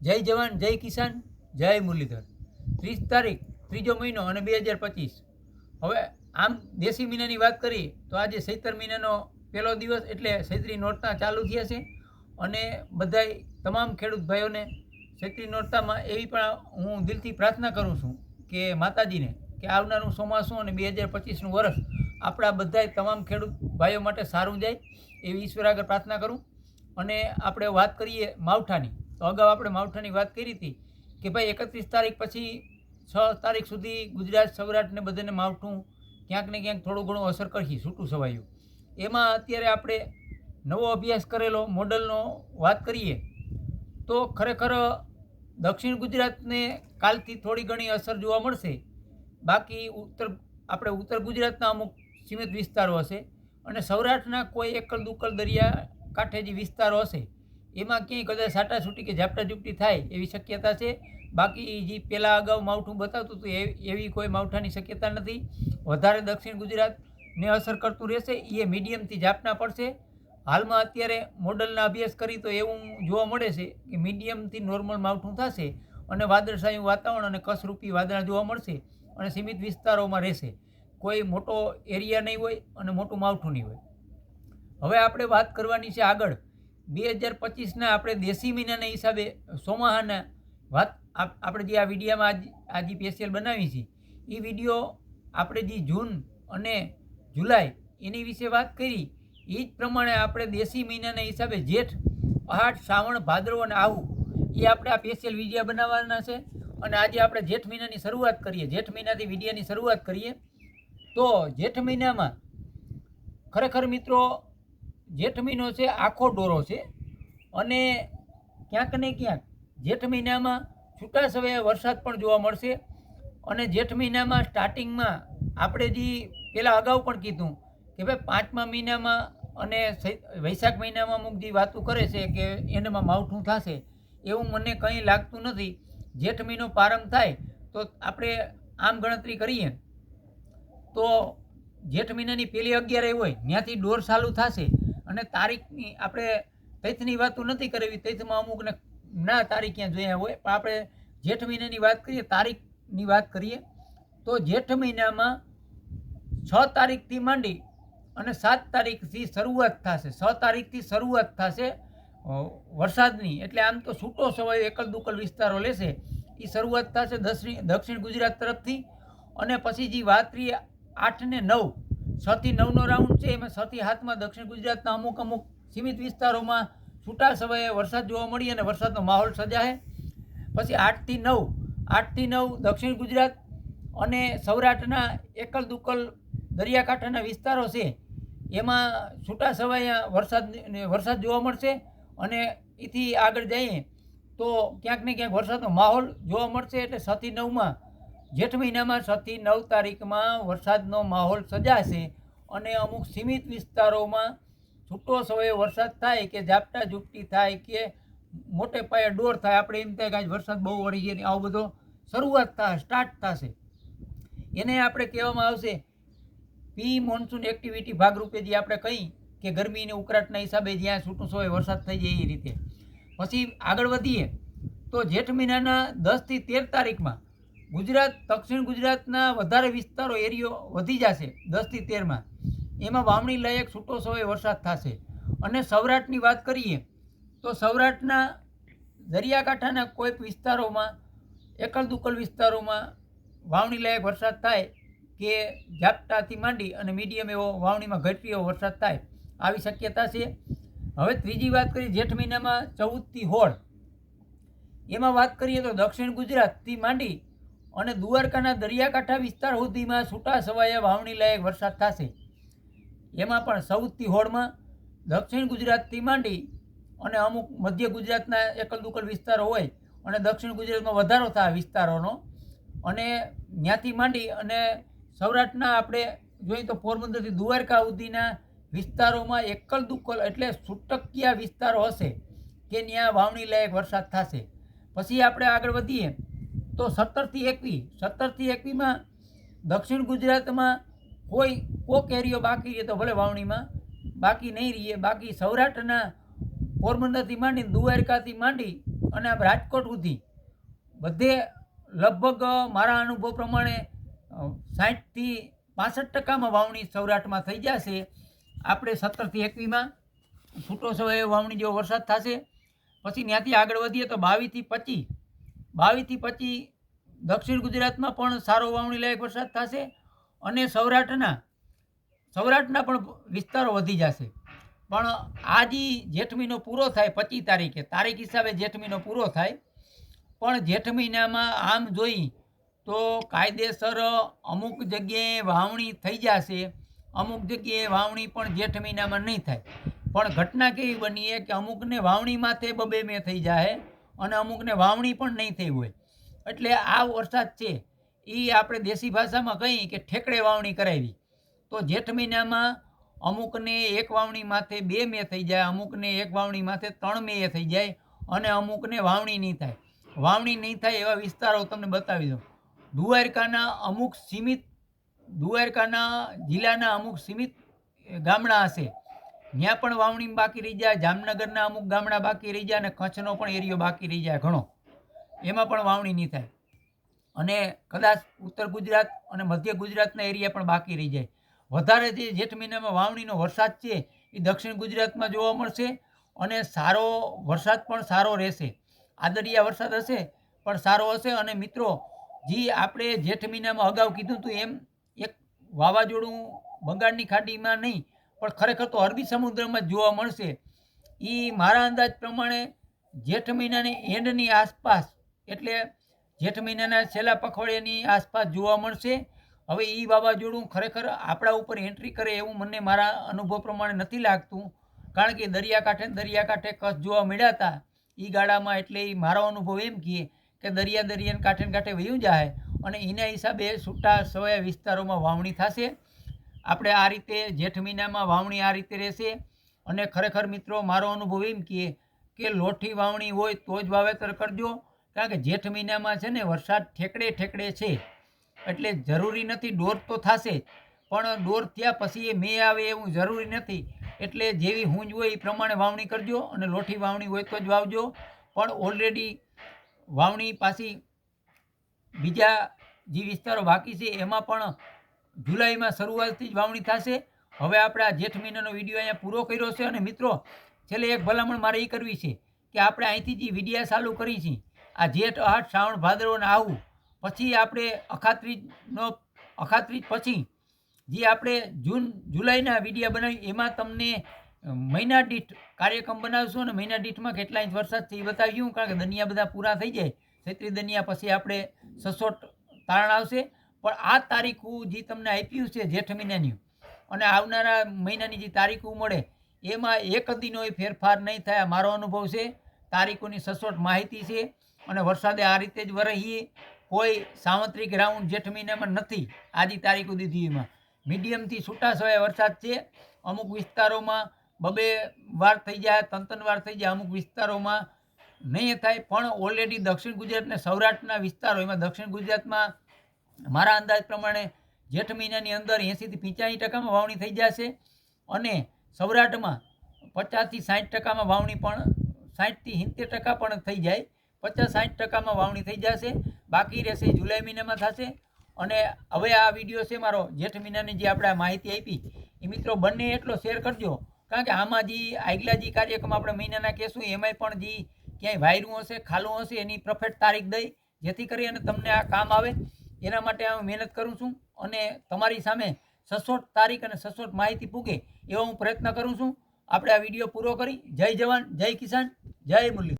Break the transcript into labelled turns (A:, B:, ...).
A: જય જવાન, જય કિસાન, જય મુરલીધર. ત્રીસ તારીખ, ત્રીજો મહિનો અને બે હજાર પચીસ. હવે આમ દેશી મહિનાની વાત કરીએ, તો આજે સૈતર મહિનાનો પહેલો દિવસ એટલે સૈત્રી નોરતા ચાલુ થયા છે. અને બધાય તમામ ખેડૂત ભાઈઓને સૈત્રી નોરતામાં એવી પણ હું દિલથી પ્રાર્થના કરું છું કે માતાજીને કે આવનારું ચોમાસું અને બે હજાર પચીસનું વર્ષ આપણા બધાય તમામ ખેડૂત ભાઈઓ માટે સારું જાય એવી ઈશ્વર આગળ પ્રાર્થના કરું. અને આપણે વાત કરીએ માવઠાની. તો અગાઉ આપણે માવઠાની વાત કરી હતી કે ભાઈ એકત્રીસ તારીખ પછી છ તારીખ સુધી ગુજરાત સૌરાષ્ટ્રને બધાને માવઠું ક્યાંક ને ક્યાંક થોડું ઘણું અસર કરશે, છૂટું સવાયું એમાં અત્યારે આપણે નવો અભ્યાસ કરેલો, મોડલનો વાત કરીએ, તો ખરેખર દક્ષિણ ગુજરાતને કાલથી થોડી ઘણી અસર જોવા મળશે. બાકી ઉત્તર, આપણે ઉત્તર ગુજરાતના અમુક સીમિત વિસ્તારો હશે અને સૌરાષ્ટ્રના કોઈ એકલ દુકલ દરિયા કાંઠે જે વિસ્તારો હશે એમાં ક્યાંય કદાચ છાટાછૂટી કે ઝાપટા ઝૂપટી થાય એવી શક્યતા છે. બાકી જે પહેલાં અગાઉ માવઠું બતાવતું હતું એવી કોઈ માવઠાની શક્યતા નથી. વધારે દક્ષિણ ગુજરાતને અસર કરતું રહેશે એ મીડિયમથી ઝાપટા પડશે. હાલમાં અત્યારે મોડલના અભ્યાસ કરી તો એવું જોવા મળે છે કે મીડિયમથી નોર્મલ માવઠું થશે અને વાદળછાયું વાતાવરણ અને કસરૂપી વાદળા જોવા મળશે અને સીમિત વિસ્તારોમાં રહેશે. કોઈ મોટો એરિયા નહીં હોય અને મોટું માવઠું નહીં હોય. હવે આપણે વાત કરવાની છે આગળ. બે હજાર પચીસના આપણે દેશી મહિનાના હિસાબે સોમાહાના વાત આપ- આપણે જે આ વિડીયામાં આજ, આજે સ્પેશિયલ બનાવી છે, એ વીડિયો આપણે જે જૂન અને જુલાઈ એની વિશે વાત કરી, એ જ પ્રમાણે આપણે દેશી મહિનાના હિસાબે જેઠ, આઠ, શ્રાવણ, ભાદરવો અને આવું, એ આપણે આ સ્પેશિયલ વિડીયા બનાવવાના છે. અને આજે આપણે જેઠ મહિનાની શરૂઆત કરીએ, જેઠ મહિનાથી વિડીયાની શરૂઆત કરીએ. તો જેઠ મહિનામાં ખરેખર મિત્રો જેઠ મહિનો છે, આખો ડોરો છે. અને ક્યાંક ને ક્યાંક જેઠ મહિનામાં છૂટા સમયે વરસાદ પણ જોવા મળશે. અને જેઠ મહિનામાં સ્ટાર્ટિંગમાં આપણે જે પહેલાં અગાઉ પણ કીધું કે ભાઈ પાંચમા મહિનામાં અને વૈશાખ મહિનામાં અમુક જે વાતો કરે છે કે એનામાં માવઠું થશે. એવું મને કંઈ લાગતું નથી. જેઠ મહિનો પ્રારંભ થાય તો આપણે આમ ગણતરી કરીએ. તો જેઠ મહિનાની પહેલી અગિયાર હોય, ત્યાંથી ડોર ચાલુ થશે. અને તારીખની આપણે તૈથની વાતો નથી કરવી, તૈથમાં અમુકને ના તારીખ ક્યાં જોયા હોય, પણ આપણે જેઠ મહિનાની વાત કરીએ, તારીખની વાત કરીએ, તો જેઠ મહિનામાં છ તારીખથી માંડી અને સાત તારીખથી શરૂઆત થશે. છ તારીખથી શરૂઆત થશે વરસાદની. એટલે આમ તો છૂટો સમય એકલ દુકલ વિસ્તારો લેશે. એ શરૂઆત થશે દક્ષિણ દક્ષિણ ગુજરાત તરફથી અને પછી જે વાત રહીએ આઠ ને નવ છ થી નવનો રાઉન્ડ છે. એમાં છ હાથમાં દક્ષિણ ગુજરાતના અમુક અમુક સીમિત વિસ્તારોમાં છૂટા સમયે વરસાદ જોવા મળી અને વરસાદનો માહોલ સજાય પછી આઠથી નવ આઠથી નવ દક્ષિણ ગુજરાત અને સૌરાષ્ટ્રના એકલ દુકલ દરિયાકાંઠાના વિસ્તારો છે. એમાં છૂટા છવાયા વરસાદ વરસાદ જોવા મળશે અને એથી આગળ જઈએ તો ક્યાંક ને ક્યાંક વરસાદનો માહોલ જોવા મળશે એટલે છ નવમાં જેઠ મહિનામાં છ નવ તારીખમાં વરસાદનો માહોલ સજાશે અને અમુક સીમિત વિસ્તારોમાં છૂટો સમયે વરસાદ થાય કે ઝાપટા ઝૂપટી થાય કે મોટે પાયે ડોર થાય. આપણે એમ થાય કે આજ વરસાદ બહુ વળી ને આવો બધો શરૂઆત થાય સ્ટાર્ટ થશે. એને આપણે કહેવામાં આવશે, પી મોન્સૂન એક્ટિવિટી ભાગરૂપે જે આપણે કહી કે ગરમીને ઉકરાટના હિસાબે જ્યાં છૂટો સમયે વરસાદ થઈ જાય એ રીતે. પછી આગળ વધીએ, તો જેઠ મહિનાના દસથી તેર તારીખમાં ગુજરાત, દક્ષિણ ગુજરાતના વધારે વિસ્તારો એરિયો વધી જશે દસથી તેરમાં. એમાં વાવણી લાયક છૂટો સમય વરસાદ થશે. અને સૌરાષ્ટ્રની વાત કરીએ, તો સૌરાષ્ટ્રના દરિયાકાંઠાના કોઈક વિસ્તારોમાં એકલ દુકલ વિસ્તારોમાં વાવણી લાયક વરસાદ થાય કે ઝાપટાથી માંડી અને મીડિયમ એવો વાવણીમાં ઘટી એવો વરસાદ થાય આવી શક્યતા છે. હવે ત્રીજી વાત કરીએ, જેઠ મહિનામાં ચૌદથી હોળ. એમાં વાત કરીએ તો દક્ષિણ ગુજરાતથી માંડી અને દ્વારકાના દરિયાકાંઠા વિસ્તાર સુધીમાં છૂટા છવાયા વાવણી લાયક વરસાદ થશે. એમાં પણ સૌથી હોળમાં, દક્ષિણ ગુજરાતથી માંડી અને અમુક મધ્ય ગુજરાતના એકલ દુકલ વિસ્તારો હોય અને દક્ષિણ ગુજરાતમાં વધારો થાય વિસ્તારોનો. અને ત્યાંથી માંડી અને સૌરાષ્ટ્રના આપણે જોઈએ તો પોરબંદરથી દ્વારકા સુધીના વિસ્તારોમાં એકલ દુકલ એટલે છૂટકિયા વિસ્તારો હશે કે ત્યાં વાવણી લાયક વરસાદ થશે. પછી આપણે આગળ વધીએ. તો સત્તરથી એકવીસ સત્તરથી એકવીસમાં દક્ષિણ ગુજરાતમાં કોઈ કોક એરિયો બાકી રહે તો ભલે વાવણીમાં, બાકી નહીં રહીએ, બાકી સૌરાષ્ટ્રના પોરબંદરથી માંડી દ્વારકાથી માંડી અને રાજકોટ સુધી બધે લગભગ મારા અનુભવ પ્રમાણે સાઠથી પાસઠ ટકામાં વાવણી સૌરાષ્ટ્રમાં થઈ જશે. આપણે સત્તરથી એકવીમાં છૂટો સમયે વાવણી જેવો વરસાદ થશે. પછી ત્યાંથી આગળ વધીએ તો બાવીસથી પચીસ. બાવીસથી પચીસ દક્ષિણ ગુજરાતમાં પણ સારો વાવણી લાયક વરસાદ થશે અને સૌરાષ્ટ્રના સૌરાષ્ટ્રના પણ વિસ્તારો વધી જશે. પણ આજે જેઠ મહિનો પૂરો થાય પચીસ તારીખે, તારીખ હિસાબે જેઠ મહિનો પૂરો થાય. પણ જેઠ મહિનામાં આમ જોઈ તો કાયદેસર અમુક જગ્યાએ વાવણી થઈ જશે, અમુક જગ્યાએ વાવણી પણ જેઠ મહિનામાં નહીં થાય. પણ ઘટના કેવી બની કે અમુકને વાવણી માથે બબે મેં થઈ જાય અને અમુકને વાવણી પણ નહીં થઈ હોય. એટલે આ વરસાદ છે એ આપણે દેશી ભાષામાં કહીએ કે ઠેકડે વાવણી કરાવી. તો જેઠ મહિનામાં અમુકને એક વાવણી માથે બે મે થઈ જાય, અમુકને એક વાવણી માથે ત્રણ મે થઈ જાય અને અમુકને વાવણી નહીં થાય. વાવણી નહીં થાય એવા વિસ્તારો તમને બતાવી દઉં. દ્વારકાના અમુક સીમિત દ્વારકાના જિલ્લાના અમુક સીમિત ગામડા હશે. ત્યાં પણ વાવણી બાકી રહી જાય, જામનગરના અમુક ગામડા બાકી રહી જાય અને કચ્છનો પણ એરિયો બાકી રહી જાય ઘણો. એમાં પણ વાવણી નહીં થાય. અને કદાચ ઉત્તર ગુજરાત અને મધ્ય ગુજરાતના એરિયા પણ બાકી રહી જાય. વધારે જે જેઠ મહિનામાં વાવણીનો વરસાદ છે, એ દક્ષિણ ગુજરાતમાં જોવા મળશે અને સારો વરસાદ પણ સારો રહેશે. આદરિયા વરસાદ હશે, પણ સારો હશે અને મિત્રો, જે આપણે જેઠ મહિનામાં અગાઉ કીધું હતું એમ, એક વાવાઝોડું બંગાળની ખાડીમાં નહીં પણ ખરેખર તો અરબી સમુદ્રમાં જોવા મળશે. એ મારા અંદાજ પ્રમાણે જેઠ મહિનાની એન્ડની આસપાસ, એટલે જેઠ મહિનાના છેલ્લા પખવાડિયાની આસપાસ જોવા મળશે. હવે એ વાવાઝોડું ખરેખર આપણા ઉપર એન્ટ્રી કરે એવું મને મારા અનુભવ પ્રમાણે નથી લાગતું. કારણ કે દરિયાકાંઠે દરિયાકાંઠે કચ્છ જોવા મળ્યા હતા. એ ગાળામાં એટલે એ મારો અનુભવ એમ કહે કે દરિયા દરિયાને કાંઠે કાંઠે વયું જાય અને એના હિસાબે છૂટા સવાયા વિસ્તારોમાં વાવણી થશે. આપણે આ રીતે જેઠ મહિનામાં વાવણી આ રીતે રહેશે. અને ખરેખર મિત્રો, મારો અનુભવ એમ કહે કે લોઠી વાવણી હોય તો જ વાવેતર કરજો. કારણ કે જેઠ મહિનામાં છે ને વરસાદ ઠેકડે ઠેકડે છે. એટલે જરૂરી નથી, ડોર તો થશે. પણ ડોર થયા પછી એ મેં આવે એવું જરૂરી નથી. એટલે જેવી હુંજ હોય એ પ્રમાણે વાવણી કરજો અને લોઠી વાવણી હોય તો જ વાવજો. પણ ઓલરેડી વાવણી પાછી બીજા જે વિસ્તારો બાકી છે, એમાં પણ જુલાઈમાં શરૂઆતથી જ વાવણી થશે. હવે આપણે આ જેઠ મહિનાનો વીડિયો અહીંયા પૂરો કર્યો છે અને મિત્રો, છેલ્લે એક ભલામણ મારે એ કરવી છે કે આપણે અહીંથી જે વિડીયા ચાલુ કરી છે આ જેઠ, આઠ, શ્રાવણ ભાદરવો ને આવું. પછી આપણે અખાત્રીજનો, અખાત્રીજ પછી જે આપણે જૂન, જુલાઈના વિડીયા બનાવી એમાં તમને મહિના દીઠ કાર્યક્રમ બનાવશું અને મહિના દીઠમાં કેટલા ઇંચ વરસાદ છે એ બતાવીશું, કારણ કે દનિયા બધા પૂરા થઈ જાય. છેત્રી દનિયા પછી આપણે સસોટ તારણ આવશે. પણ આ તારીખું જે તમને આપ્યું છે જેઠ મહિનાની, અને આવનારા મહિનાની જે તારીખો મળે, એમાં એક દીનો ફેરફાર નહીં થાય મારો અનુભવ છે. તારીખોની સચોટ માહિતી છે, અને વરસાદે આ રીતે જ વરહીએ. કોઈ સાવત્રિક રાઉન્ડ જેઠ મહિનામાં નથી આજી તારીખો દીધી એમાં. મીડિયમથી છૂટા છવાયા વરસાદ છે. અમુક વિસ્તારોમાં બબે વાર થઈ જાય ત્રણ વાર થઈ જાય, અમુક વિસ્તારોમાં નહીં થાય. પણ ઓલરેડી દક્ષિણ ગુજરાત અને સૌરાષ્ટ્રના વિસ્તારો, એમાં દક્ષિણ ગુજરાતમાં મારા અંદાજ પ્રમાણે જેઠ મહિનાની અંદર એંસીથી પંચ્યાસી ટકામાં વાવણી થઈ જશે અને સૌરાષ્ટ્રમાં પચાસથી સાઠ ટકામાં વાવણી પણ સાઠથી સિત્તેર ટકા પણ થઈ જાય. પચાસ સાઠ ટકામાં વાવણી થઈ જશે. બાકી રહેશે જુલાઈ મહિનામાં થશે. અને હવે આ વીડિયો છે મારો જેઠ મહિનાની જે આપણે માહિતી આપી, એ મિત્રો બંને એટલો શેર કરજો. કારણ કે આમાં જે આગલા જે કાર્યક્રમ આપણે મહિનાના કહેશું, એમાંય પણ જે ક્યાંય વાયરું હશે, ખાલું હશે, એની પરફેક્ટ તારીખ દઈ, જેથી કરી અને તમને આ કામ આવે. એના માટે હું મહેનત કરું છું અને તમારી સામે સચોટ તારીખ અને સચોટ માહિતી પૂગે એવો હું પ્રયત્ન કરું છું. આપણે આ વીડિયો પૂરો કરી. જય જવાન, જય કિસાન, જય મુરલી.